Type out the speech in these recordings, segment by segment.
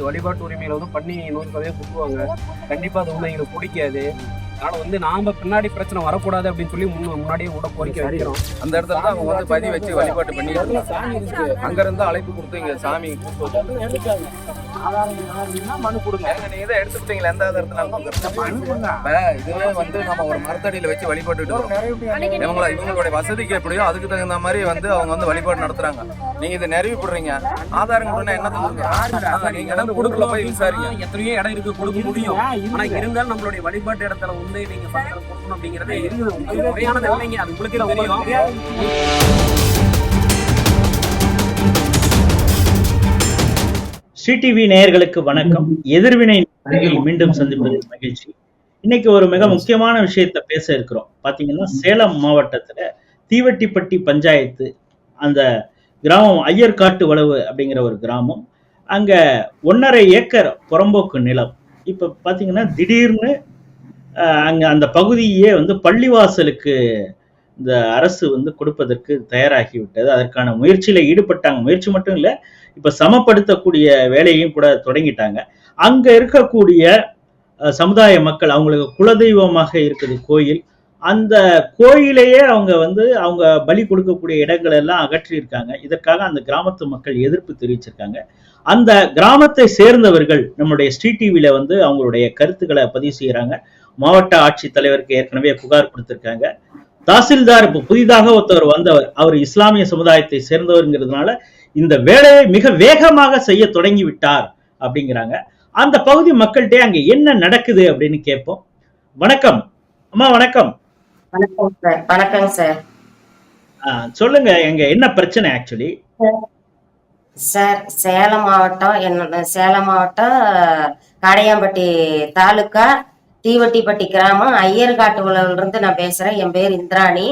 நீங்க வழிபாட்டு உரிமையில வந்து பண்ணி நூறு சதவீதம் கொடுத்துருவாங்க. கண்டிப்பா அது வந்து எங்களுக்கு பிடிக்காது. அதனால வந்து நாம பின்னாடி பிரச்சனை வரக்கூடாது அப்படின்னு சொல்லி முன்ன- முன்னாடியே கூட கோரிக்கை வைக்கிறோம். அந்த இடத்துல தான் அவங்க வந்து பதி வச்சு வழிபாட்டு பண்ணிட்டு இருக்காங்க. அங்க இருந்து அழைப்பு கொடுத்து இங்க சாமி கூப்பிட்டு வந்து மனு கொடுங்க. நீங்க இதை எடுத்துக்கிட்டீங்களா எந்த இப்ப இதுவே வந்து நம்ம ஒரு மரத்தடியில வச்சு வழிபட்டுட்டு இருக்கோம். இவங்கள இவங்களுடைய வசதிக்கு எப்படியோ அதுக்கு தகுந்த மாதிரி வந்து அவங்க வந்து வழிபாடு நடத்துறாங்க. நீங்க இதை நிறைவு போடுறீங்க. ஆதாரம் கொண்டு என்ன தந்துருக்காங்க நீங்க இடம் கொடுக்கல போய் விசாரிங்க. எத்தனையோ இடம் இருக்கு கொடுக்க முடியும். ஆனா இருந்தாலும் நம்மளுடைய வழிபாட்டு இடத்துல வந்து நீங்க கொடுக்கணும் அப்படிங்கறது முறையானது இல்லைங்க அது உங்களுக்கு தெரியும். சிடிவி டிவி நேயர்களுக்கு வணக்கம். எதிர்வினை மீண்டும் சந்திப்பது மகிழ்ச்சி. இன்னைக்கு ஒரு மிக முக்கியமான விஷயத்த பேச இருக்கிறோம். பாத்தீங்கன்னா சேலம் மாவட்டத்துல தீவட்டிப்பட்டி பஞ்சாயத்து அந்த கிராமம் ஐயர்காட்டு வளவு அப்படிங்கிற ஒரு கிராமம். அங்க ஒன்றரை ஏக்கர் புறம்போக்கு நிலம். இப்ப பாத்தீங்கன்னா திடீர்னு அங்க அந்த பகுதியே வந்து பள்ளிவாசலுக்கு இந்த அரசு வந்து கொடுப்பதற்கு தயாராகி விட்டது அதற்கான முயற்சியில ஈடுபட்டாங்க. முயற்சி மட்டும் இல்ல இப்ப சமப்படுத்தக்கூடிய வேலையும் கூட தொடங்கிட்டாங்க. அங்க இருக்கக்கூடிய சமுதாய மக்கள் அவங்களுக்கு குலதெய்வமாக இருக்குது கோயில் அந்த கோயிலையே அவங்க வந்து அவங்க பலி கொடுக்கக்கூடிய இடங்கள் எல்லாம் அகற்றியிருக்காங்க. இதற்காக அந்த கிராமத்து மக்கள் எதிர்ப்பு தெரிவிச்சிருக்காங்க. அந்த கிராமத்தை சேர்ந்தவர்கள் நம்மளுடைய ஸ்ரீ டிவியில வந்து அவங்களுடைய கருத்துக்களை பதிவு செய்யறாங்க. மாவட்ட ஆட்சித்தலைவருக்கு ஏற்கனவே புகார் கொடுத்திருக்காங்க. தாசில்தார் இப்போ புதிதாக ஒருத்தவர் வந்தவர் அவர் இஸ்லாமிய சமுதாயத்தை சேர்ந்தவருங்கிறதுனால இந்த வேலையை மிக வேகமாக செய்ய தொடங்கி விட்டார் அப்படிங்கிறாங்க. அந்த பகுதி மக்கள்கிட்ட அங்க என்ன நடக்குது அப்படின்னு கேட்போம். வணக்கம். அம்மா வணக்கம். வணக்கம் சார். வணக்கங்க சார். சொல்லுங்க எங்க என்ன பிரச்சனை ஆக்சுவலி சார் சேலம் மாவட்டம் என்னோட சேலம் மாவட்டம் காடையாம்பட்டி தாலுக்கா தீவட்டிப்பட்டி கிராமம் ஐயர்காட்டு உலகில இருந்து நான் பேசுறேன். என் பேர் இந்திராணி.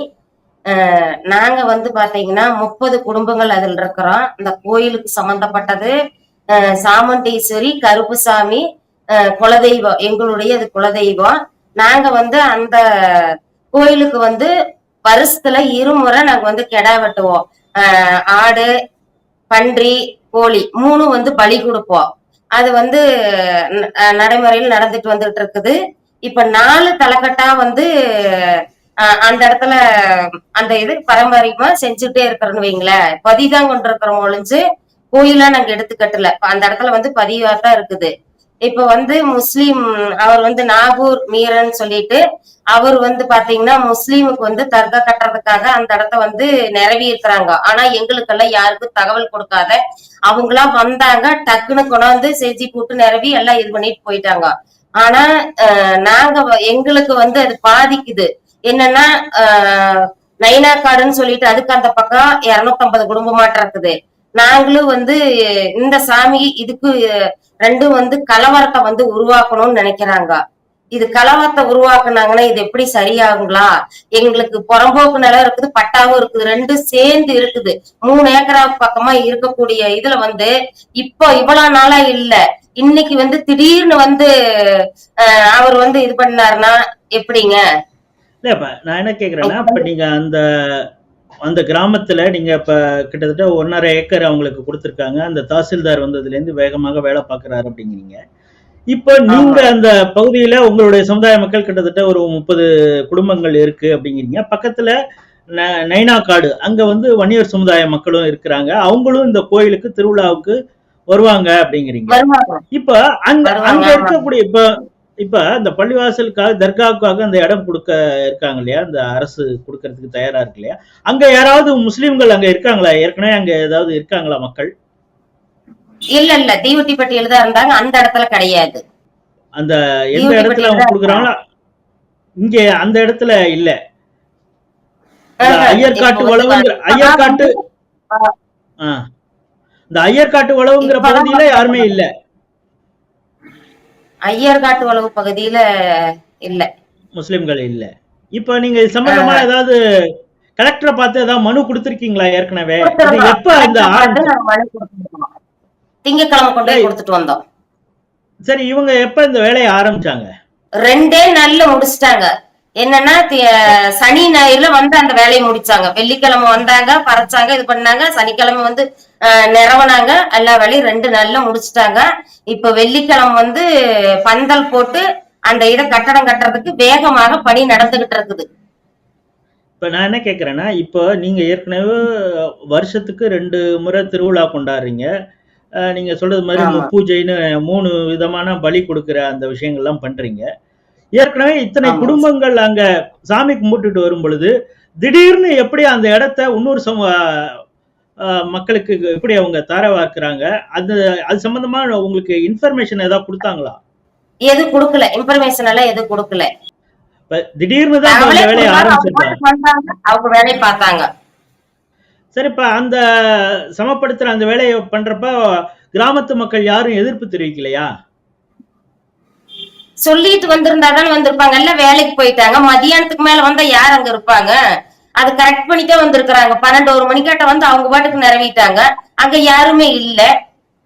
நாங்க வந்து பாத்தீங்கன்னா முப்பது குடும்பங்கள் அதில் இருக்கிறோம். இந்த கோயிலுக்கு சம்பந்தப்பட்டது சாமுண்டீஸ்வரி கருப்புசாமி குலதெய்வம் எங்களுடைய அது குலதெய்வம். நாங்க வந்து அந்த கோயிலுக்கு வந்து வருஷத்துல இருமுறை நாங்க வந்து கெடா வெட்டுவோம். ஆடு பன்றி கோழி மூணு வந்து பலி கொடுப்போம். அது வந்து நடைமுறையில் நடந்துட்டு வந்துட்டு இருக்குது. இப்ப நாலு தலைக்கட்டா வந்து அந்த இடத்துல அந்த இது பாரம்பரியமா செஞ்சுட்டே இருக்கிறோன்னு வைங்களேன். பதிதான் கொண்டு இருக்கிறோம் ஒழிஞ்சு கோயிலா நாங்க எடுத்துக்கட்டல. அந்த இடத்துல வந்து பதிவா தான் இருக்குது. இப்ப வந்து முஸ்லீம் அவர் வந்து நாகூர் மீரன் சொல்லிட்டு அவர் வந்து பாத்தீங்கன்னா முஸ்லீமுக்கு வந்து தர்கா கட்டுறதுக்காக அந்த இடத்த வந்து நிரவி இருக்கிறாங்க ஆனா எங்களுக்கெல்லாம் யாருக்கும் தகவல் கொடுக்காத அவங்களா வந்தாங்க டக்குன்னு கொண்டாந்து செஞ்சு போட்டு நிரவி எல்லாம் இது பண்ணிட்டு போயிட்டாங்க. ஆனா நாங்க எங்களுக்கு வந்து அது பாதிக்குது. என்னன்னா நைனா காடுன்னு சொல்லிட்டு அதுக்கு அந்த பக்கம் இருநூத்தம்பது குடும்பமாட்டம் இருக்குது. நாங்களும் வந்து இந்த சாமி இதுக்கு ரெண்டும் வந்து கலவரத்தை வந்து உருவாக்கணும்னு நினைக்கிறாங்க. இது கலவரத்தை உருவாக்குனாங்கன்னா இது எப்படி சரியாகுங்களா? எங்களுக்கு புறம்போக்கு நிலம் இருக்குது பட்டாவும் இருக்குது ரெண்டும் சேர்ந்து இருக்குது. மூணு ஏக்கரா பக்கமா இருக்கக்கூடிய இதுல வந்து இப்போ இவ்வளவு நாளா இல்ல. இன்னைக்கு வந்து திடீர்னு வந்து அவர் வந்து இது பண்ணாருன்னா எப்படிங்க? இல்ல இப்ப நான் என்ன கேக்குறேன்னா இப்ப நீங்க அந்த அந்த கிராமத்துல நீங்க இப்ப கிட்டத்தட்ட ஒன்னரை ஏக்கர் அவங்களுக்கு கொடுத்திருக்காங்க. அந்த தாசில்தார் வந்ததுல இருந்து வேகமாக வேலை பார்க்கறாரு அப்படிங்கிறீங்க. இப்ப நீங்க அந்த பகுதியில உங்களுடைய சமுதாய மக்கள் கிட்டத்தட்ட ஒரு முப்பது குடும்பங்கள் இருக்கு அப்படிங்கிறீங்க. பக்கத்துல ந- நைனாக்காடு அங்க வந்து வன்னியர் சமுதாய மக்களும் இருக்கிறாங்க. அவங்களும் இந்த கோயிலுக்கு திருவிழாவுக்கு வருவாங்க அப்படிங்கிறீங்க. இப்ப அங்க அங்க. இருக்கக்கூடிய இப்ப இப்ப இந்த பள்ளிவாசலுக்காக தர்காவுக்காக அந்த இடம் கொடுக்க இருக்காங்க இல்லையா? இந்த அரசு கொடுக்கறதுக்கு தயாரா இருக்கு இல்லையா? அங்க யாராவது முஸ்லிம்கள் அங்க இருக்காங்களா? ஏற்கனவே அங்க ஏதாவது இருக்காங்களா மக்கள்? இல்ல இல்ல. தீவட்டிப்பட்டியில தான் இருந்தாங்க. அந்த இடத்துல கிடையாது. அந்த எந்த இடத்துல அவங்க பட்டியல கொடுக்குறாங்களோ இங்க அந்த இடத்துல இல்ல. ஐயர்காட்டு வளவுங்கிற ஐயர்காட்டு. இந்த ஐயர்காட்டு வளவுங்கிற இப்பதான் பகுதியில யாருமே இல்ல. ஐயர்காட்டு உழவு பகுதியில இல்ல. முஸ்லிம்கள் இல்ல. இப்ப நீங்க சம்பந்தமா ஏதாவது கலெக்டரை பார்த்து ஏதாவது மனு கொடுத்திருக்கீங்களா ஏற்கனவே? எப்ப கொடுத்துருக்கோம். திங்கட்கிழமை கொண்டு போய் கொடுத்துட்டு வந்தோம். சரி இவங்க எப்ப இந்த வேலையை ஆரம்பிச்சாங்க? ரெண்டே நாள்ல முடிச்சிட்டாங்க. என்னன்னா சனி ஞாயிறுல வந்து அந்த வேலையை முடிச்சாங்க. வெள்ளிக்கிழமை வந்தாங்க பறைச்சாங்க இது பண்ணாங்க. சனிக்கிழமை வந்து நிறவனாங்க எல்லா வேலையும் ரெண்டு நாள்ல முடிச்சிட்டாங்க. இப்ப வெள்ளிக்கிழமை வந்து பந்தல் போட்டு அந்த இதை கட்டடம் கட்டுறதுக்கு வேகமாக பணி நடந்துகிட்டு இருக்குது. இப்ப நான் என்ன கேக்குறேன்னா இப்போ நீங்க ஏற்கனவே வருஷத்துக்கு ரெண்டு முறை திருவிழா கொண்டாடுறீங்க. நீங்க சொல்றது மாதிரி. பூஜைன்னு மூணு விதமான பலி கொடுக்கிற அந்த விஷயங்கள்லாம் பண்றீங்க. ஏற்கனவே இத்தனை. குடும்பங்கள் அங்க சாமி கும்பிட்டுட்டு வரும் பொழுது திடீர்னு எப்படி அந்த இடத்த இன்னொரு சம மக்களுக்கு எப்படி அவங்க தார வார்க்கிறாங்க அது அது சம்பந்தமா உங்களுக்கு இன்ஃபர்மேஷன் ஏதாவது கொடுத்தாங்களா? எது கொடுக்கல. இன்ஃபர்மேஷன் எல்லாம் எதுவும் கொடுக்கல. திடீர்னு தான் அவங்களே அந்த வேலையை அவங்க ஆரம்பிச்சிருக்காங்க அவங்க வேலையை பார்த்தாங்க. சரி இப்ப அந்த சமப்படுத்துற அந்த வேலையை பண்றப்ப கிராமத்து மக்கள் யாரும் எதிர்ப்பு தெரிவிக்கலையா? சொல்லிட்டு வந்திருந்தாதான் வந்திருப்பாங்க. எல்லாம் வேலைக்கு போயிட்டாங்க. மதியானத்துக்கு மேல வந்தா யார் அங்க இருப்பாங்க? அது கரெக்ட் பண்ணிட்டே வந்திருக்கிறாங்க. பன்னெண்டு ஒரு மணிக்காட்ட வந்து அவங்க பாட்டுக்கு நிறைவேட்டாங்க அங்க யாருமே இல்ல.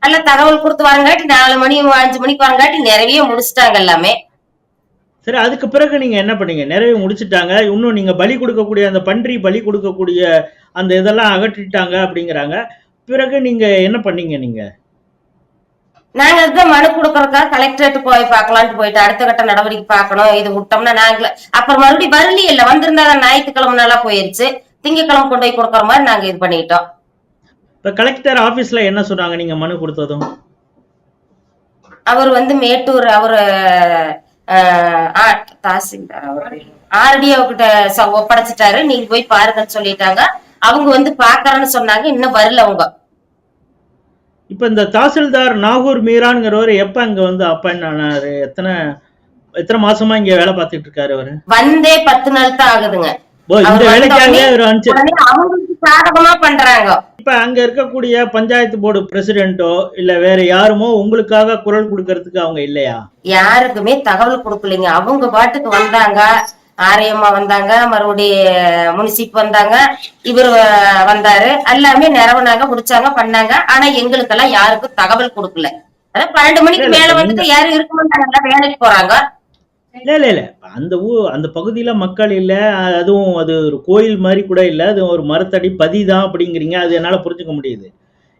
எல்லாம் தகவல் கொடுத்து வரங்காட்டி நாலு மணி அஞ்சு மணிக்கு வரங்காட்டி நிறைவே முடிச்சிட்டாங்க எல்லாமே. சரி அதுக்கு பிறகு நீங்க என்ன பண்ணீங்க? நிறைய முடிச்சிட்டாங்க. இன்னும் நீங்க பலி கொடுக்கக்கூடிய அந்த பன்றி பலி கொடுக்கக்கூடிய அந்த இதெல்லாம் அகற்றிட்டாங்க அப்படிங்கிறாங்க. பிறகு நீங்க என்ன பண்ணீங்க நீங்க? நாங்க அதுதான் மனு கொடுக்கறதுக்காக கலெக்டரேட் போய் பார்க்கலான்ட்டு போயிட்டு அடுத்த கட்ட நடவடிக்கை பார்க்கணும். இது விட்டோம்னா நாங்கள அப்புறம் மறுபடியும் வரலையே இல்ல. வந்திருந்தா ஞாயிற்றுக்கிழமை நாளா போயிருச்சு. திங்கக்கிழமை கொண்டு போய் கொடுக்கற மாதிரி நாங்க இது பண்ணிட்டோம். இப்ப கலெக்டர் ஆபீஸ்ல என்ன சொன்னாங்க நீங்க மனு கொடுத்ததும்? அவர் வந்து மேட்டூர் அவரு தாசில்தார் அவரு. ஆர்டிஓ கிட்ட ஒப்படைச்சிட்டாரு. நீங்க போய் பாருங்கன்னு சொல்லிட்டாங்க. அவங்க வந்து பாக்குறேன்னு சொன்னாங்க. இன்னும் வரல அவங்க. இப்ப இந்த தாசில்தார் நாகூர் மீரான்ங்கிறவர் எப்ப அங்க வந்து அப்பாயின் ஆனாரு? எத்தனை எத்தனை மாசமா இங்க வேலை பார்த்துட்டு இருக்காரு அவரு? வந்தே பத்து நாள் தான் ஆகுதுங்க. இந்த அவர் வேலைக்காக வந்தோடனே இவர் அனுப்பிச்சு சாதகமா பண்றாங்க. இப்ப அங்க இருக்கக்கூடிய பஞ்சாயத்து போர்டு பிரசிடென்ட்டோ இல்ல வேற யாருமோ உங்களுக்காக குரல் கொடுக்கறதுக்கு அவங்க இல்லையா? யாருக்குமே தகவல் கொடுக்கலைங்க. அவங்க பாட்டுக்கு வந்தாங்க. ஆரியம்மா வந்தாங்க மறுபடியும் முனிசிப் வந்தாங்க இவர் வந்தாரு. எல்லாமே நிறவனாங்க முடிச்சாங்க பண்ணாங்க. ஆனா எங்களுக்கெல்லாம் யாருக்கும் தகவல் கொடுக்கல. அதான் பன்னெண்டு மணிக்கு மேல வந்துட்டு யாரும் இருக்க மாட்டாங்க வேலைக்கு போறாங்க. இல்ல இல்ல இல்ல. அந்த ஊ அந்த பகுதியில மக்கள் இல்ல அதுவும் அது ஒரு கோயில் மாதிரி கூட இல்ல அது ஒரு மரத்தடி பதி தான் அப்படிங்கிறீங்க அது என்னால புரிஞ்சுக்க முடியுது.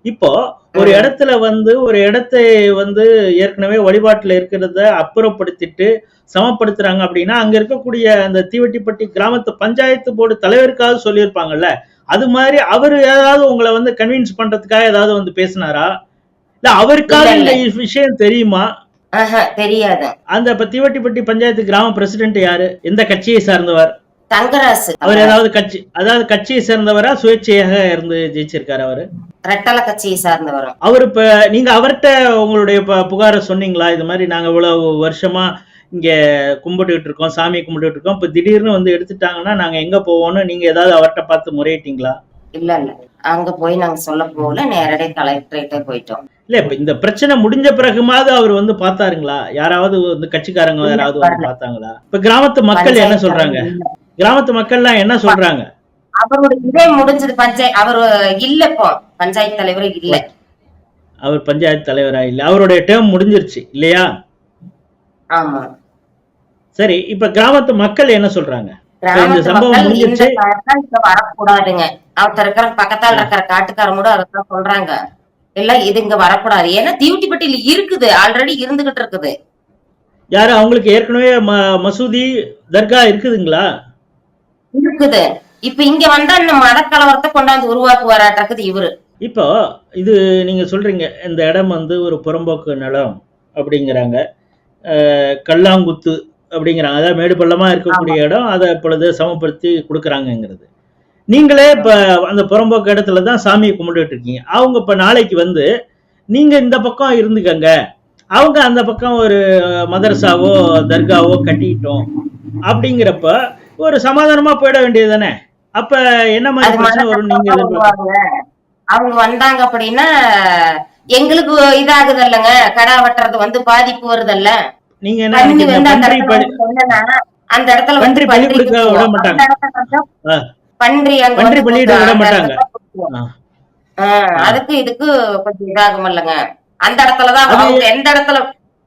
இப்போ ஒரு. இடத்துல வந்து ஒரு இடத்தை வந்து ஏற்கனவே வழிபாட்டுல இருக்கிறத அப்புறப்படுத்திட்டு சமப்படுத்துறாங்க அப்படின்னா அங்க இருக்கக்கூடிய அந்த தீவட்டிப்பட்டி கிராமத்து பஞ்சாயத்து போர்டு தலைவருக்காக சொல்லியிருப்பாங்கல்ல அது மாதிரி அவர் ஏதாவது உங்களை வந்து கன்வின்ஸ் பண்றதுக்காக ஏதாவது வந்து பேசினாரா? இல்ல அவருக்காக இந்த விஷயம் தெரியுமா? தெரியாது? அந்த இப்ப தீவட்டிப்பட்டி பஞ்சாயத்து கிராம பிரசிடென்ட் யாரு? எந்த கட்சியை சார்ந்தவர்? தங்கராசு. அவர் ஏதாவது கட்சி அதாவது கட்சியை சேர்ந்தவரா சுயேட்சையாக இருந்து ஜெயிச்சிருக்காரு அவரு? ரெட்டல கட்சியை சார்ந்தவரும். அவர் இப்ப நீங்க அவர்கிட்ட உங்களுடைய புகாரை சொன்னீங்களா? இது மாதிரி நாங்க இவ்வளவு வருஷமா இங்க கும்பிட்டுட்டு இருக்கோம் சாமி கும்பிட்டுட்டு இருக்கோம். இப்ப திடீர்னு வந்து எடுத்துட்டாங்கன்னா நாங்க எங்க போவோம்னு நீங்க ஏதாவது அவர்கிட்ட பார்த்து முறையிட்டீங்களா? இல்ல இல்ல. அங்க போய் நாங்க சொல்ல போகல. நேரடியாக கலெக்டரேட்டே போயிட்டோம். இல்ல இப்ப இந்த பிரச்சனை முடிஞ்ச பிறகுமாவது அவர் வந்து பார்த்தாருங்களா? யாராவது வந்து கட்சிக்காரங்க யாராவது வந்து. பார்த்தாங்களா? இப்ப கிராமத்து மக்கள் என்ன சொல்றாங்க? கிராமத்து மக்கள்லாம் என்ன சொல்றாங்க? அவரோட இதே முடிஞ்சது பஞ்சாயத்து அவரு இல்ல இப்போ பஞ்சாயத்து தலைவர் இல்ல. அவர் பஞ்சாயத்து தலைவரா இல்ல. அவருடைய டேர்ம் முடிஞ்சிருச்சு இல்லையா? ஆமா. சரி இப்ப கிராமத்து மக்கள் என்ன சொல்றாங்க? வரக்கூடாதுங்க. அவத்த இருக்கிற பக்கத்தால இருக்கிற காட்டுக்காரங்க கூட அதான் சொல்றாங்க. இல்ல இது இங்க வரக்கூடாது. ஏன்னா தீவட்டிப்பட்டியில இருக்குது. ஆல்ரெடி இருந்துகிட்டு இருக்குது. யாரு அவங்களுக்கு ஏற்கனவே மசூதி தர்கா இருக்குதுங்களா? இருக்குது. இப்ப இங்க வந்தா இந்த மத கலவரத்தை கொண்டாந்து உருவாக்குவாராட்டக்குது இவரு. இப்போ இது நீங்க சொல்றீங்க இந்த இடம் வந்து ஒரு புறம்போக்கு நிலம் அப்படிங்கிறாங்க. கல்லாங்குத்து அப்படிங்கிறாங்க. அதாவது மேடு பள்ளமா இருக்கக்கூடிய இடம் அதை இப்பொழுது சமப்படுத்தி கொடுக்குறாங்கங்கிறது. நீங்களே இப்ப அந்த புறம்போக்கு இடத்துல தான் சாமியை கும்பிட்டுட்டு இருக்கீங்க. அவங்க இப்ப நாளைக்கு வந்து நீங்க இந்த பக்கம் இருந்துக்கங்க. அவங்க அந்த பக்கம் ஒரு மதரசாவோ தர்காவோ கட்டிட்டோம் அப்படிங்கிறப்ப ஒரு சமாதானமா போயிட வேண்டியது தானே அப்ப என்ன மாதிரி பிரச்சனை வரும் நீங்க. அவங்க வந்தாங்க அப்படின்னா எங்களுக்கு இதாகுது இல்லைங்க. கடா வெட்டுறது வந்து பாதிப்பு நீங்க என்ன பன்றி நினைக்கிறீங்க? வந்து அந்த இடத்துல வந்து பன்றி பன்றி குத்துவோம். விட மாட்டாங்க. அதுக்கு இதுக்கு கொஞ்சம் இதாகும் இல்லைங்க. அந்த இடத்துலதான் அவங்க எந்த இடத்துல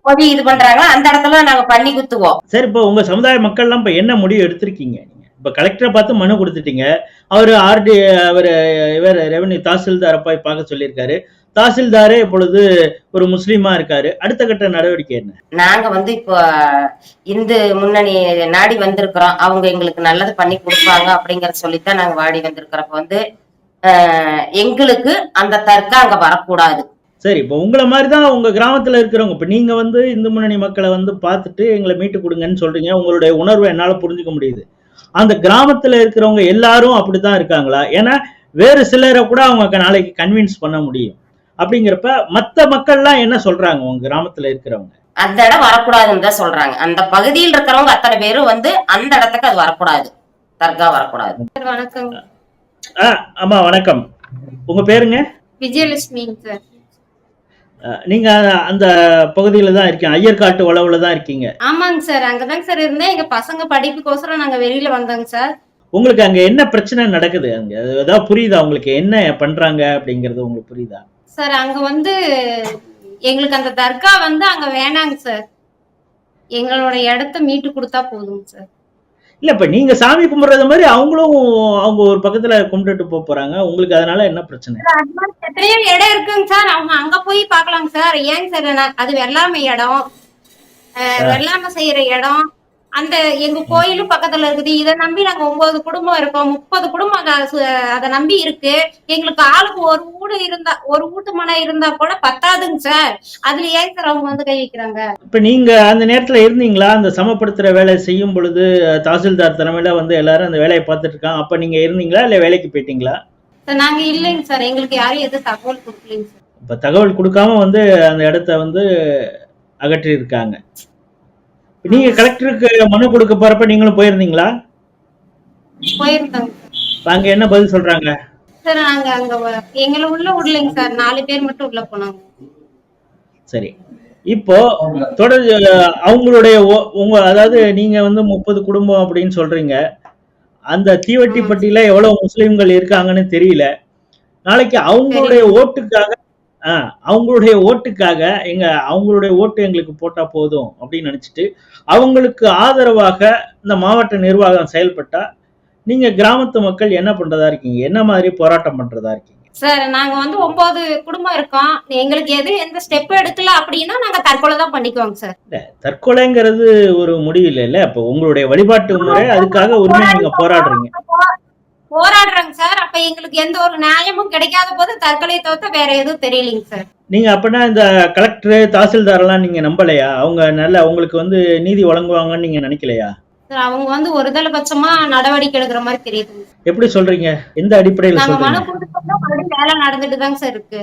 போய் இது பண்றாங்களோ அந்த இடத்துல நாங்க பண்ணி குத்துவோம். சரி இப்போ உங்க சமுதாய மக்கள்லாம் இப்ப என்ன முடிவு எடுத்திருக்கீங்க? நீங்க இப்ப கலெக்டரை பார்த்து மனு கொடுத்துட்டீங்க. அவரு ஆர்டி அவர் இவர் ரெவன்யூ தாசில்தாரை போய் பார்க்க சொல்லியிருக்காரு. தாசில்தாரே இப்பொழுது ஒரு முஸ்லீமா இருக்காரு. அடுத்த கட்ட நடவடிக்கை என்ன? நாங்க வந்து இப்போ இந்து முன்னணி நாடி வந்திருக்கிறோம். அவங்க எங்களுக்கு நல்லது பண்ணி கொடுப்பாங்க அப்படிங்கறத சொல்லித்தான் நாங்க வாடி வந்திருக்கிறோம். இப்ப வந்து எங்களுக்கு அந்த தர்க்கம் அங்க வரக்கூடாது. சரி இப்போ உங்களை மாதிரி தான் உங்க கிராமத்துல இருக்கிறவங்க. இப்போ நீங்க வந்து இந்து முன்னணி மக்களை வந்து பார்த்துட்டு எங்களை மீட்டு கொடுங்கன்னு சொல்றீங்க. உங்களுடைய உணர்வை என்னால புரிஞ்சுக்க முடியுது. அந்த கிராமத்துல இருக்கிறவங்க எல்லாரும் அப்படித்தான் இருக்காங்களா? ஏன்னா வேறு சிலரை கூட அவங்க நாளைக்கு கன்வின்ஸ் பண்ண முடியும். அப்படிங்கிறப்ப மத்த மக்கள்லாம் என்ன சொல்றாங்க உங்க கிராமத்துல இருக்கிறவங்க? அந்த இடம் வரக்கூடாதுன்னு தான் சொல்றாங்க. அந்த பகுதியில் இருக்கிறவங்க அத்தனை பேரும் வந்து அந்த இடத்துக்கு அது வரக்கூடாது. தர்கா வரக்கூடாது. வணக்கம். ஆ ஆமா வணக்கம். உங்க பேருங்க? விஜயலட்சுமிங்க சார். நீங்க அந்த பகுதியில தான் இருக்கீங்க. ஐயர்காட்டு வளவுல தான் இருக்கீங்க. ஆமாங்க சார். அங்கதாங்க சார் இருந்தேன். எங்க பசங்க படிப்புக்கோசரம் நாங்க வெளியில வந்தோங்க சார். உங்களுக்கு அங்க என்ன பிரச்சனை நடக்குது? அங்க ஏதாவது புரியுதா? உங்களுக்கு என்ன பண்றாங்க அப்படிங்கிறது உங்களுக்கு புரியுதா? சார் அங்க வந்து எங்களுக்கு அந்த தர்கா வந்து அங்க வேணாங்க சார். எங்களோட இடத்த மீட்டு கொடுத்தா போதுங்க சார். இல்ல இப்ப நீங்க சாமி கும்பிடுறது மாதிரி அவங்களும் அவங்க ஒரு பக்கத்துல கும்பிட்டுட்டு போக போறாங்க. உங்களுக்கு அதனால என்ன பிரச்சனை? எத்தனையோ இடம் இருக்குங்க சார். அவங்க அங்க போய் பார்க்கலாங்க சார். ஏங்க சார் அது வெள்ளாமை இடம். வெள்ளாமை செய்யற இடம். அந்த எங்க கோயிலும் பக்கத்துல இருக்குது. இதை நம்பி நாங்க ஒன்பது குடும்பம் இருக்கோம். முப்பது குடும்பம் அதை நம்பி இருக்கு. எங்களுக்கு ஆளுக்கு ஒரு வீடு இருந்தா ஒரு வீட்டு மனை இருந்தா கூட பத்தாதுங்க சார். அதுல ஏன் சார் அவங்க வந்து கை வைக்கிறாங்க? இப்ப நீங்க அந்த நேரத்துல இருந்தீங்களா? அந்த சமப்படுத்துற வேலை செய்யும் பொழுது தாசில்தார் தலைமையில வந்து எல்லாரும் அந்த வேலையை பார்த்துட்டு இருக்காங்க. அப்ப நீங்க இருந்தீங்களா? இல்ல வேலைக்கு போயிட்டீங்களா? நாங்க இல்லைங்க சார். எங்களுக்கு யாரும் எதுவும் தகவல் கொடுக்கலைங்க சார். இப்ப தகவல் கொடுக்காம வந்து அந்த இடத்த வந்து அகற்றி இருக்காங்க நீங்க கலெக்டருக்கு மனு கொடுக்க போறப்ப நீங்களும் போயிருந்தீங்களா? போயிருந்தாங்க இப்ப அங்க என்ன பதில் சொல்றாங்க? சார் நாங்க அங்க எங்களை உள்ள விடலைங்க சார். நாலு பேர் மட்டும் உள்ள போனாங்க. சரி. இப்போ தொடர் அவங்களுடைய உங்க அதாவது நீங்க வந்து முப்பது குடும்பம் அப்படின்னு சொல்றீங்க. அந்த தீவட்டிப்பட்டியில எவ்வளவு முஸ்லிம்கள் இருக்காங்கன்னு தெரியல. நாளைக்கு அவங்களுடைய ஓட்டுக்காக அவங்களுடைய ஓட்டுக்காக எங்க அவங்களுடைய ஓட்டு எங்களுக்கு போட்டா போதும் அப்படின்னு நினைச்சிட்டு அவங்களுக்கு ஆதரவாக இந்த மாவட்ட நிர்வாகம் செயல்பட்டா நீங்க கிராமத்து மக்கள் என்ன பண்றதா இருக்கீங்க? என்ன மாதிரி போராட்டம் பண்றதா இருக்கீங்க? சார் நாங்க வந்து ஒன்பது குடும்பம் இருக்கோம். எங்களுக்கு எது எந்த ஸ்டெப் எடுக்கல அப்படின்னா நாங்க தற்கொலை தான் பண்ணிக்குவோங்க சார். தற்கொலைங்கிறது ஒரு முடிவு இல்லைல்ல அப்ப உங்களுடைய வழிபாட்டு முறை அதுக்காக உரிமை நீங்க போராடுறீங்க. போராடுறாங்க சார். அப்ப எங்களுக்கு எந்த ஒரு நியாயமும் கிடைக்காத போது தற்கொலை தவிர்த்து வேற எதுவும் தெரியலைங்க சார். நீங்க அப்படின்னா இந்த கலெக்டர் தாசில்தார் எல்லாம் நீங்க நம்பலையா? அவங்க நல்ல உங்களுக்கு வந்து நீதி வழங்குவாங்கன்னு நீங்க நினைக்கலையா? சார் அவங்க வந்து ஒருதலை பட்சமா நடவடிக்கை எடுக்கிற மாதிரி தெரியுதுங்க. எப்படி சொல்றீங்க? எந்த அடிப்படையில நாங்க மனு மறுபடியும் வேலை நடந்துட்டு தாங்க சார் இருக்கு.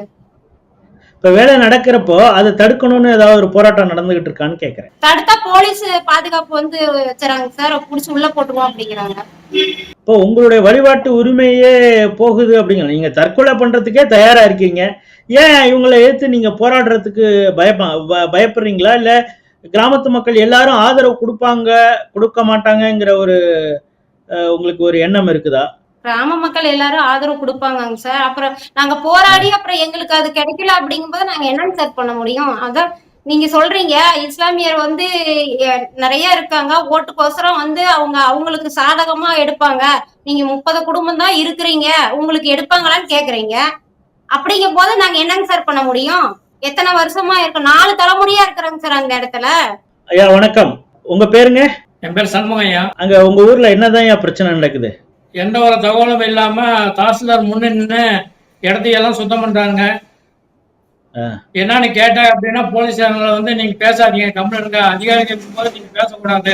இப்ப வேலை நடக்கிறப்போ அதை தடுக்கணும்னு ஏதாவது ஒரு போராட்டம் நடந்துகிட்டு இருக்கான்னு கேக்குறேன். தடுத்தா போலீஸ் பாதுகாப்பு வந்து வச்சுறாங்க சார் புடிச்சு உள்ள போட்டுருவோம் அப்படிங்கிறாங்க. இப்போ உங்களுடைய வழிபாட்டு உரிமையே போகுது அப்படிங்கிற நீங்க தற்கொலை பண்றதுக்கே தயாரா இருக்கீங்க. ஏன் இவங்களை ஏத்து நீங்க போராடுறதுக்கு பயப்ப பயப்படுறீங்களா? இல்ல கிராமத்து மக்கள் எல்லாரும் ஆதரவு கொடுப்பாங்க கொடுக்க மாட்டாங்கங்கிற ஒரு உங்களுக்கு ஒரு எண்ணம் இருக்குதா? கிராம மக்கள் எல்லாரும் ஆதரவு கொடுப்பாங்கங்க சார். அப்புறம் நாங்க போராடி அப்புறம் எங்களுக்கு அது கிடைக்கல அப்படிங்கும்போது நாங்க என்னங்க சார் பண்ண முடியும்? அதான் நீங்க சொல்றீங்க இஸ்லாமியர் வந்து நிறைய இருக்காங்க. ஓட்டுக்கோசரம் வந்து அவங்க அவங்களுக்கு சாதகமா எடுப்பாங்க. நீங்க முப்பது குடும்பம் தான் இருக்கிறீங்க. உங்களுக்கு எடுப்பாங்களான்னு கேக்குறீங்க. அப்படிங்கும் போது நாங்க என்னங்க சார் பண்ண முடியும்? எத்தனை வருஷமா இருக்கு? நாலு தலைமுறையா இருக்கிறாங்க சார் அந்த இடத்துல. ஐயா வணக்கம். உங்க பேருங்க? என் பேர் சண்முகையா அங்க உங்க ஊர்ல என்னதான் பிரச்சனை நடக்குது? எந்த ஒரு தகவலும் இல்லாம தாசில்தார் முன்ன நின்று இடத்தையெல்லாம் சுத்தம் பண்றாங்க ஆ. என்னன்னு கேட்டா அப்படின்னா போலீஸ்காரங்களை வந்து நீங்க பேசாதீங்க கம்ப்ளைண்ட் அதிகாரிகள் இருக்கும்போது நீங்க பேசக்கூடாது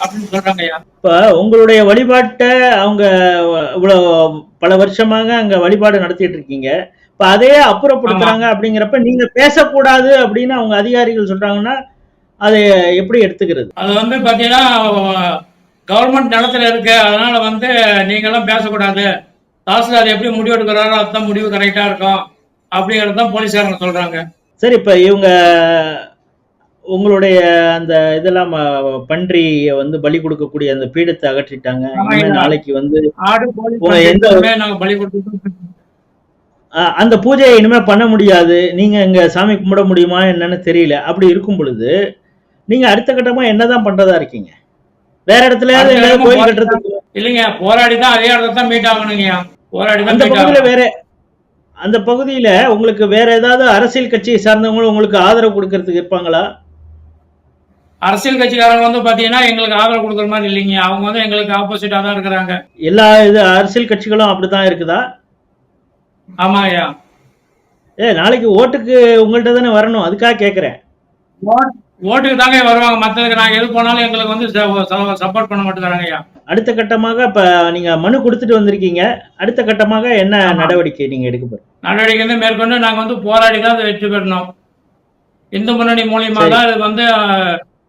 அப்படின்னு சொல்றாங்க ஐயா. இப்ப உங்களுடைய வழிபாட்டை அவங்க இவ்வளவு பல வருஷமாக அங்க வழிபாடு நடத்திட்டு இருக்கீங்க. இப்ப அதையே அப்புறப்படுத்துறாங்க அப்படிங்கிறப்ப நீங்க பேசக்கூடாது அப்படின்னு அவங்க அதிகாரிகள் சொல்றாங்கன்னா அதை எப்படி எடுத்துக்கிறது? அது வந்து பாத்தீங்கன்னா கவர்மெண்ட் நிலத்துல இருக்கு. அதனால வந்து நீங்க எல்லாம் பேசக்கூடாது. தாசில்தார் எப்படி முடிவு எடுக்கிறாரோ அதுதான் முடிவு கரெக்டா இருக்கும். அப்படிங்கறது தான் போலீஸ்காரங்க சொல்றாங்க. சரி இப்ப இவங்க உங்களுடைய அந்த இதெல்லாம் பன்றியை வந்து பலி கொடுக்கக்கூடிய அந்த பீடத்தை அகற்றிட்டாங்க. நாளைக்கு வந்து எந்த- பலி கொடுத்து அந்த பூஜையை இனிமே பண்ண முடியாது. நீங்க இங்க சாமி கும்பிட முடியுமா என்னன்னு தெரியல. அப்படி இருக்கும் பொழுது நீங்க அடுத்த கட்டமா என்னதான் பண்றதா இருக்கீங்க? வேற கட்டமா கோயில் கட்டுறதுக்கு இல்லைங்க போராடி தான் அதே இடத்துல தான் மீட் ஆகணுங்கய்யா போராடி தான் அந்த பகுதியில வேற அந்த பகுதியில உங்களுக்கு வேற ஏதாவது அரசியல் கட்சியை சார்ந்தவங்களும் உங்களுக்கு ஆதரவு கொடுக்கறதுக்கு இருப்பாங்களா? அரசியல் கட்சிக்காரங்க வந்து பாத்தீங்கன்னா எங்களுக்கு ஆதரவு கொடுக்குற மாதிரி இல்லைங்க. அவங்க வந்து எங்களுக்கு ஆப்போசிட்டா தான் இருக்கிறாங்க. எல்லா இது அரசியல் கட்சிகளும் அப்படிதான் இருக்குதா? ஆமா ஐயா ஏ நாளைக்கு ஓட்டுக்கு உங்கள்ட்ட தானே வரணும். அதுக்காக கேக்குறேன். ஓட்டுக்கு தாங்க வருவாங்க. மத்ததுக்கு நாங்க எது போனாலும் எங்களுக்கு வந்து சப்போர்ட் பண்ண மாட்டேங்கிறாங்க ஐயா. அடுத்த கட்டமாக இப்ப நீங்க மனு கொடுத்துட்டு வந்திருக்கீங்க. அடுத்த கட்டமாக என்ன நடவடிக்கை நீங்க எடுக்க போறீங்க? நடவடிக்கை வந்து மேற்கொண்டு நாங்க வந்து போராடி தான் அதை வெற்றி பெறணும். இந்து முன்னணி மூலியமா சரி. தான் இது வந்து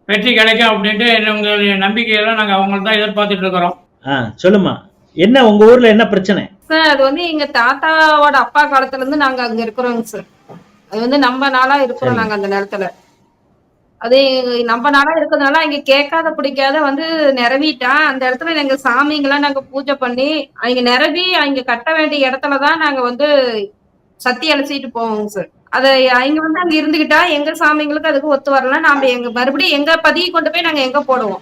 வெற்றி கிடைக்கும் அப்படின்ட்டு எங்களுடைய நம்பிக்கையெல்லாம் நாங்க அவங்கள்ட்ட தான் எதிர்பார்த்துட்டு இருக்கிறோம். ஆ சொல்லுமா என்ன உங்க ஊர்ல என்ன பிரச்சனை? சார் அது வந்து எங்க தாத்தாவோட அப்பா காலத்துல இருந்து நாங்க அங்க இருக்கிறோங்க சார். அது வந்து நம்ம நாளா இருக்கிறோம். நாங்க அந்த நிலத்துல அது நம்ம நாளா இருக்கிறதுனால அங்க கேட்காத பிடிக்காத வந்து நிறவிட்டான் அந்த இடத்துல எங்க சாமிங்கெல்லாம் நாங்க பூஜை பண்ணி அங்க நிறவி அங்க கட்ட வேண்டிய இடத்துலதான் நாங்க வந்து சத்தி அழைச்சிட்டு போவோங்க சார். அதை அவங்க வந்து அங்க இருந்துகிட்டா எங்க சாமிங்களுக்கு அதுக்கு ஒத்து வரல. நாம எங்க மறுபடியும் எங்க பதிய கொண்டு போய் நாங்க எங்க போடுவோம்?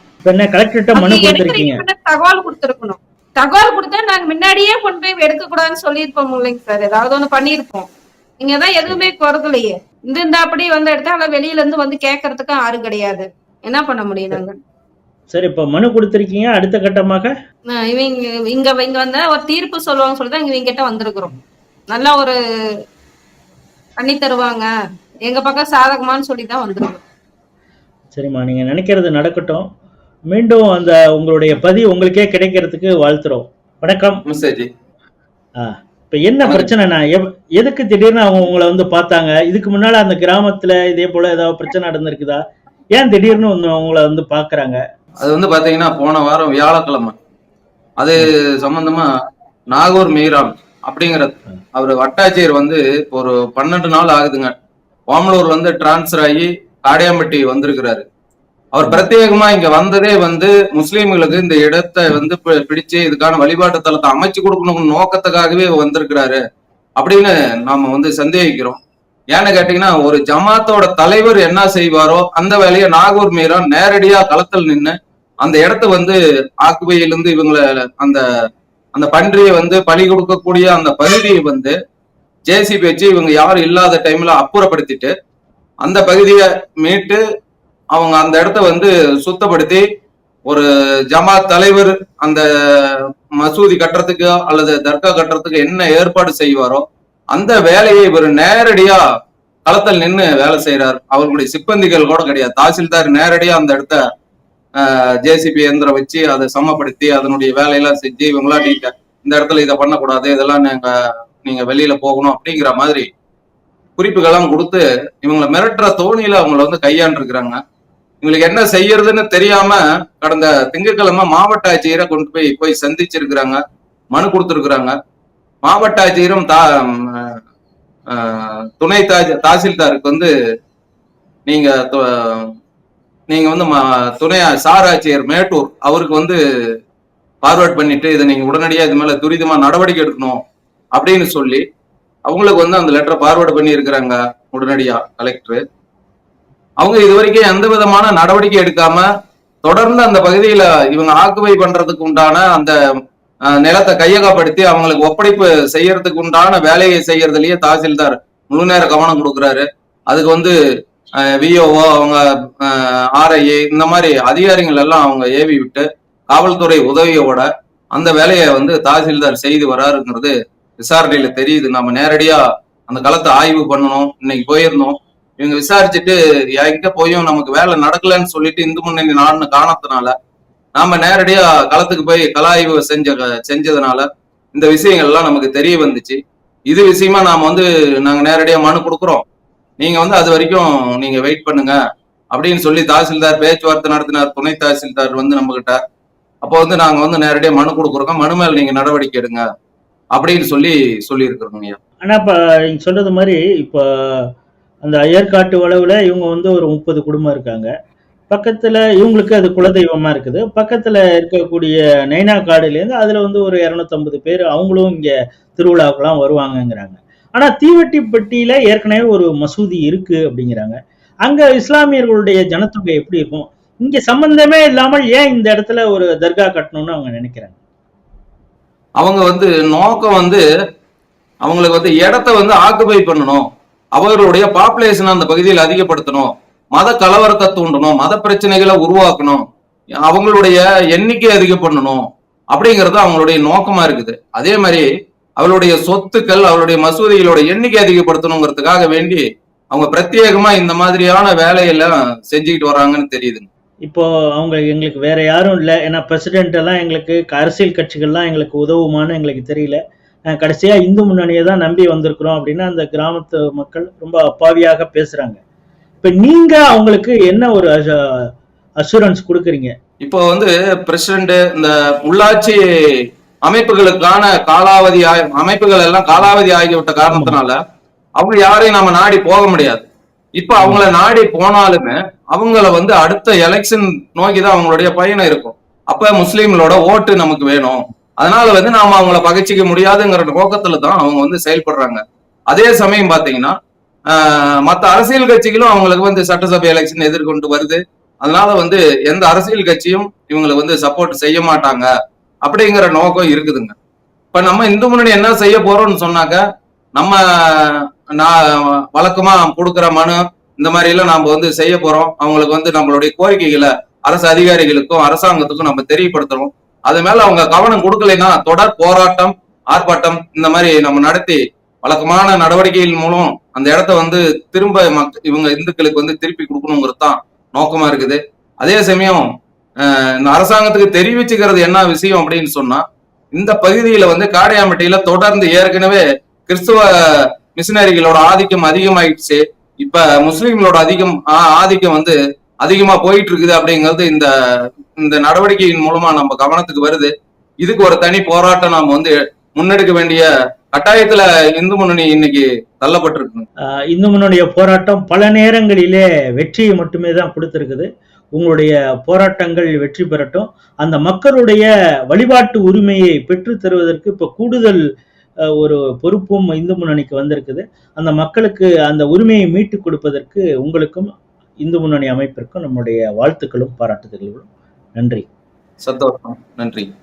தகவல் கொடுத்துருக்கணும். தகவல் கொடுத்தா நாங்க முன்னாடியே கொண்டு போய் எடுக்க கூடாதுன்னு சொல்லியிருப்போம் இல்லைங்க சார். ஏதாவது ஒண்ணு பண்ணியிருப்போம். நீங்க தான் எதுவுமே குறக்கலையே. இந்த இந்த அப்படி வந்து எடுத்தா ஆனா வெளியில இருந்து வந்து கேட்கறதுக்கு யாரும் கிடையாது. என்ன பண்ண முடியும் நாங்க? சரி இப்ப மனு கொடுத்துருக்கீங்க அடுத்த கட்டமாக? இவங்க இங்க இங்க வந்தா ஒரு தீர்ப்பு சொல்லுவாங்க சொல்லி தான் இவங்க கிட்ட வந்திருக்கிறோம். நல்லா ஒரு பண்ணி தருவாங்க. எங்க பக்கம் சாதகமான்னு சொல்லி தான் வந்திருக்கோம் சரிம்மா நீங்க நினைக்கிறது நடக்கட்டும். மீண்டும் அந்த உங்களுடைய பதிவு உங்களுக்கே கிடைக்கிறதுக்கு வாழ்த்துறோம். வணக்கம். மெசேஜ் இப்ப என்ன பிரச்சனைனா எவ்- எதுக்கு திடீர்னு அவங்க உங்களை வந்து பார்த்தாங்க? இதுக்கு முன்னால அந்த கிராமத்துல இதே போல ஏதாவது பிரச்சனை நடந்திருக்குதா? ஏன் திடீர்னு வந்து உங்களை வந்து பாக்குறாங்க? அது வந்து பாத்தீங்கன்னா போன வாரம் வியாழக்கிழமை. அது சம்பந்தமா நாகூர் மீரான் அப்படிங்கிற அவர் வட்டாட்சியர் வந்து ஒரு பன்னெண்டு நாள் ஆகுதுங்க. ஓமலூர் வந்து டிரான்ஸ்ஃபர் ஆகி காடையாம்பட்டி வந்திருக்கிறாரு. அவர் பிரத்யேகமா இங்க வந்ததே வந்து முஸ்லீம்களுக்கு இந்த இடத்தை வந்து பி- பிடிச்சு இதுக்கான வழிபாட்டு தலத்தை அமைச்சு கொடுக்கணும் நோக்கத்துக்காகவே வந்திருக்கிறாரு. அப்படின்னு நாம வந்து சந்தேகிக்கிறோம். ஏன்னு கேட்டீங்கன்னா ஒரு ஜமாத்தோட தலைவர் என்ன செய்வாரோ அந்த வேலையை நாகூர் மீரான் நேரடியா களத்தில் நின்று அந்த இடத்த வந்து ஆக்குவையிலிருந்து இவங்களை அந்த அந்த பன்றியை வந்து பலி கொடுக்கக்கூடிய அந்த பகுதியை வந்து ஜேசிபி வச்சு இவங்க யாரும் இல்லாத டைம்ல அப்புறப்படுத்திட்டு அந்த பகுதியை மீட்டு அவங்க அந்த இடத்த வந்து சுத்தப்படுத்தி ஒரு ஜமாத் தலைவர் அந்த மசூதி கட்டுறதுக்கு அல்லது தர்கா கட்டுறதுக்கு என்ன ஏற்பாடு செய்வாரோ அந்த வேலையை இவர் நேரடியா களத்தில் நின்று வேலை செய்யறாரு அவர்களுடைய சிப்பந்திகள் கூட கிடையாது. தாசில்தார் நேரடியா அந்த இடத்த ஜேசிபி இயந்திரம் வச்சு அதை சமப்படுத்தி அதனுடைய வேலையெல்லாம் செஞ்சு இவங்களா நீங்க இந்த இடத்துல இதை பண்ணக்கூடாது இதெல்லாம் நீங்க நீங்க வெளியில போகணும் அப்படிங்கிற மாதிரி குறிப்புகள்லாம் கொடுத்து இவங்களை மிரட்டுற தோணியில அவங்கள வந்து கையாண்டிருக்கிறாங்க. இவங்களுக்கு என்ன செய்யறதுன்னு தெரியாம கடந்த திங்கட்கிழமை மாவட்ட ஆட்சியரை கொண்டு போய் போய் சந்திச்சிருக்கிறாங்க. மனு கொடுத்துருக்குறாங்க. மாவட்ட ஆட்சியரும் தா துணை தாஜ் தாசில்தாருக்கு வந்து நீங்க நீங்க வந்து துணை சார் ஆட்சியர் மேட்டூர் அவருக்கு வந்து ஃபார்வர்ட் பண்ணிட்டு இதை நீங்க உடனடியாக இது மேல துரிதமா நடவடிக்கை எடுக்கணும் அப்படின்னு சொல்லி அவங்களுக்கு வந்து அந்த லெட்டரை ஃபார்வர்டு பண்ணி இருக்கிறாங்க உடனடியா கலெக்டர் அவங்க இது வரைக்கும் எந்த விதமான நடவடிக்கை எடுக்காம தொடர்ந்து அந்த பகுதியில இவங்க ஆக்குவை பண்றதுக்கு உண்டான அந்த நிலத்தை கையகப்படுத்தி அவங்களுக்கு ஒப்படைப்பு செய்யறதுக்கு உண்டான வேலையை செய்யறதுலயே தாசில்தார் முழு நேர கவனம் கொடுக்குறாரு. அதுக்கு வந்து விஓஓ அவங்க ஆர்ஐஏ இந்த மாதிரி அதிகாரிகள் எல்லாம் அவங்க ஏவி விட்டு காவல்துறை உதவியோட அந்த வேலையை வந்து தாசில்தார் செய்து வராருங்கிறது விசாரணையில தெரியுது. நம்ம நேரடியா அந்த களத்தை ஆய்வு பண்ணணும். இன்னைக்கு போயிருந்தோம். இவங்க விசாரிச்சுட்டு எங்க போயும் நமக்கு வேலை நடக்கலன்னு சொல்லிட்டு இந்து முன்னணி நாடுன்னு காணத்தினால நாம நேரடியா களத்துக்கு போய் கலாய்வு செஞ்ச செஞ்சதுனால இந்த விஷயங்கள் எல்லாம் நமக்கு தெரிய வந்துச்சு. இது விஷயமா நாம வந்து நாங்க நேரடியா மனு கொடுக்குறோம். நீங்க வந்து அது வரைக்கும் நீங்க வெயிட் பண்ணுங்க அப்படின்னு சொல்லி தாசில்தார் பேச்சுவார்த்தை நடத்தினார் துணை தாசில்தார் வந்து நம்ம கிட்ட அப்போ வந்து நாங்க வந்து நேரடியா மனு கொடுக்குறோம். மனு மேல நீங்க நடவடிக்கை எடுங்க அப்படின்னு சொல்லி சொல்லி இருக்கிறோம் ஐயா. ஆனா இப்ப நீங்க சொல்றது மாதிரி இப்போ அந்த ஐயர்காட்டு வளவுல இவங்க வந்து ஒரு முப்பது குடும்பம் இருக்காங்க. பக்கத்துல இவங்களுக்கு அது குலதெய்வமா இருக்குது. பக்கத்துல இருக்கக்கூடிய நைனா காடுலேருந்து அதில் அதுல வந்து ஒரு இருநூத்தம்பது பேர் அவங்களும் இங்க திருவிழாவுக்குலாம் வருவாங்கங்கிறாங்க. ஆனா தீவெட்டிப்பட்டியில் ஏற்கனவே ஒரு மசூதி இருக்கு அப்படிங்கிறாங்க. அங்க இஸ்லாமியர்களுடைய ஜனத்தொகை எப்படி இருக்கும்? இங்க சம்பந்தமே இல்லாமல் ஏன் இந்த இடத்துல ஒரு தர்கா கட்டணும்னு அவங்க நினைக்கிறாங்க? அவங்க வந்து நோக்கம் வந்து அவங்களுக்கு வந்து இடத்த வந்து ஆக்குபை பண்ணணும். அவர்களுடைய பாப்புலேஷன் அந்த பகுதியில் அதிகப்படுத்தணும். மத கலவரத்தை தூண்டணும். மத பிரச்சனைகளை உருவாக்கணும். அவங்களுடைய எண்ணிக்கை அதிகம் பண்ணணும் அப்படிங்கிறது அவங்களுடைய நோக்கமா இருக்குது. அதே மாதிரி அவளுடைய சொத்துக்கள் அவளுடைய மசூதிகளோட எண்ணிக்கை அதிகப்படுத்தணுங்கிறதுக்காக வேண்டி அவங்க பிரத்யேகமா இந்த மாதிரியான வேலையெல்லாம் செஞ்சுக்கிட்டு வராங்கன்னு தெரியுதுங்க. இப்போ அவங்க எங்களுக்கு வேற யாரும் இல்லை. ஏன்னா பிரசிடென்ட் எல்லாம் எங்களுக்கு அரசியல் கட்சிகள்லாம் எங்களுக்கு உதவுமான்னு எங்களுக்கு தெரியல. கடைசியா இந்து முன்னணியை தான் நம்பி வந்திருக்கிறோம் அப்படின்னு அந்த கிராமத்து மக்கள் ரொம்ப அப்பாவியாக பேசுறாங்க. இப்ப நீங்க அவங்களுக்கு என்ன ஒரு அசூரன்ஸ் கொடுக்குறீங்க? இப்போ வந்து பிரசிடண்ட் இந்த உள்ளாட்சி அமைப்புகளுக்கான காலாவதி அமைப்புகள் எல்லாம் காலாவதி ஆகிவிட்ட காரணத்தினால அவங்க யாரையும் நம்ம நாடி போக முடியாது. இப்ப அவங்கள நாடி போனாலுமே அவங்கள வந்து அடுத்த எலெக்ஷன் நோக்கி தான் அவங்களுடைய பயணம் இருக்கும். அப்ப முஸ்லீம்களோட ஓட்டு நமக்கு வேணும். அதனால வந்து நாம அவங்கள பகைச்சிக்க முடியாதுங்கிற நோக்கத்துல தான் அவங்க வந்து செயல்படுறாங்க. அதே சமயம் பாத்தீங்கன்னா மற்ற அரசியல் கட்சிகளும் அவங்களுக்கு வந்து சட்டசபை எலெக்ஷன் எதிர்கொண்டு வருது. அதனால வந்து எந்த அரசியல் கட்சியும் இவங்களுக்கு வந்து சப்போர்ட் செய்ய மாட்டாங்க அப்படிங்கிற நோக்கம் இருக்குதுங்க. இப்ப நம்ம இந்து முன்னணி என்ன செய்ய போறோம்னு சொன்னாக்க நம்ம நான் வழக்கமா கொடுக்குற மனு இந்த மாதிரி எல்லாம் நாம வந்து செய்ய போறோம். அவங்களுக்கு வந்து நம்மளுடைய கோரிக்கைகளை அரசு அதிகாரிகளுக்கும் அரசாங்கத்துக்கும் நம்ம தெரியப்படுத்துறோம். அது மேல அவங்க கவனம் கொடுக்கலைன்னா தொடர் போராட்டம் ஆர்ப்பாட்டம் இந்த மாதிரி நம்ம நடத்தி வழக்கமான நடவடிக்கைகள் மூலம் அந்த இடத்த வந்து திரும்ப மக்க- இவங்க இந்துக்களுக்கு வந்து திருப்பி கொடுக்கணுங்கிறது தான் நோக்கமா இருக்குது. அதே சமயம் இந்த அரசாங்கத்துக்கு தெரிவிச்சுக்கிறது என்ன விஷயம் அப்படின்னு சொன்னா இந்த பகுதியில வந்து காடையாம்பட்டியில தொடர்ந்து ஏற்கனவே கிறிஸ்துவ மிஷினரிகளோட ஆதிக்கம் அதிகமாயிடுச்சு. இப்ப முஸ்லிம்களோட அதிகம் ஆ- ஆதிக்கம் வந்து அதிகமா போயிட்டு இருக்குது அப்படிங்கிறது இந்த இந்த நடவடிக்கையின் மூலமா நம்ம கவனத்துக்கு வருது. இதுக்கு ஒரு தனி போராட்டம் நாம வந்து முன்னெடுக்க வேண்டிய கட்டாயத்துல இந்து முன்னணி இன்னைக்கு தள்ளப்பட்டிருக்கு. இந்து முன்னணிய போராட்டம் பல நேரங்களிலே வெற்றியை மட்டுமே தான் கொடுத்திருக்குது. உங்களுடைய போராட்டங்கள் வெற்றி பெறட்டும். அந்த மக்களுடைய வழிபாட்டு உரிமையை பெற்று தருவதற்கு இப்போ கூடுதல் ஒரு பொறுப்பும் இந்து முன்னணிக்கு வந்திருக்குது. அந்த மக்களுக்கு அந்த உரிமையை மீட்டு கொடுப்பதற்கு உங்களுக்கும் இந்து முன்னணி அமைப்பிற்கும் நம்முடைய வாழ்த்துக்களும் பாராட்டுதல்களும். நன்றி. சந்தோஷம். நன்றி.